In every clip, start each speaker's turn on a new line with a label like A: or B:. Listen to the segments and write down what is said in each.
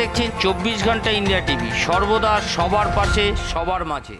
A: দেখছেন চব্বিশ ঘণ্টা ইন্ডিয়া টিভি। সর্বদা সবার পাশে, সবার মাঝে।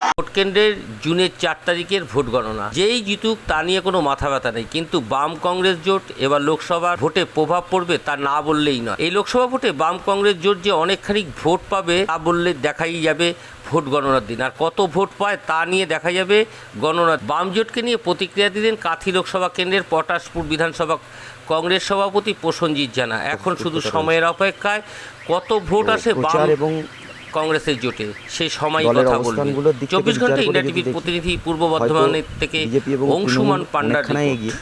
A: ভোট কেন্দ্রের জুনের চার তারিখের ভোট গণনা। যেই জিতুক, তা নিয়ে কোনো মাথা ব্যথা নেই। কিন্তু বাম কংগ্রেস জোট, এবার লোকসভার ভোটে প্রভাব পড়বে তা না বললেই নয়। এই লোকসভা ভোটে বাম কংগ্রেস জোট যে অনেকখানি ভোট পাবে, তা বললে দেখাই যাবে ভোট গণনার দিন। আর কত ভোট পায় তা নিয়ে দেখা যাবে গণনা বাম জোটকে নিয়ে প্রতিক্রিয়া দিলেন কাথি লোকসভা কেন্দ্রের পটাশপুর বিধানসভা কংগ্রেস সভাপতি প্রসঞ্জিৎ জানা। এখন শুধু সময়ের অপেক্ষায় কত ভোট আসে বাম
B: এবং
A: কংগ্রেসের জোটে? সেই সময় কথা বলবে। চব্বিশ
B: ঘণ্টা
A: ইন্ডিয়া টিভির প্রতিনিধি পূর্ব বর্ধমানের থেকে অংশুমান
B: এগিয়ে।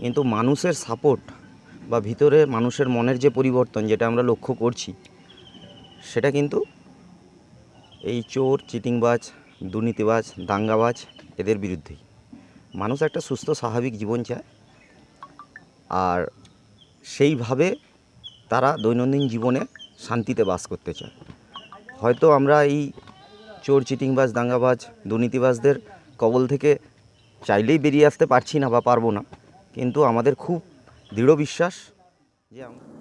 B: কিন্তু মানুষের সাপোর্ট বা ভিতরে মানুষের মনের যে পরিবর্তন যেটা আমরা লক্ষ্য করছি সেটা কিন্তু এই চোর, চিটিংবাজ, দুর্নীতিবাজ, দাঙ্গাবাজ এদের বিরুদ্ধেই মানুষ একটা সুস্থ, স্বাভাবিক জীবন চায়। আর সেইভাবে তারা দৈনন্দিন জীবনে শান্তিতে বাস করতে চায়। হয়তো আমরা এই চোর, চিটিংবাজ, দাঙ্গাবাজ, দুর্নীতিবাজদের কবল থেকে চাইলেই বেরিয়ে আসতে পারছি না বা পারব না। কিন্তু আমাদের খুব দৃঢ় বিশ্বাস যে আমরা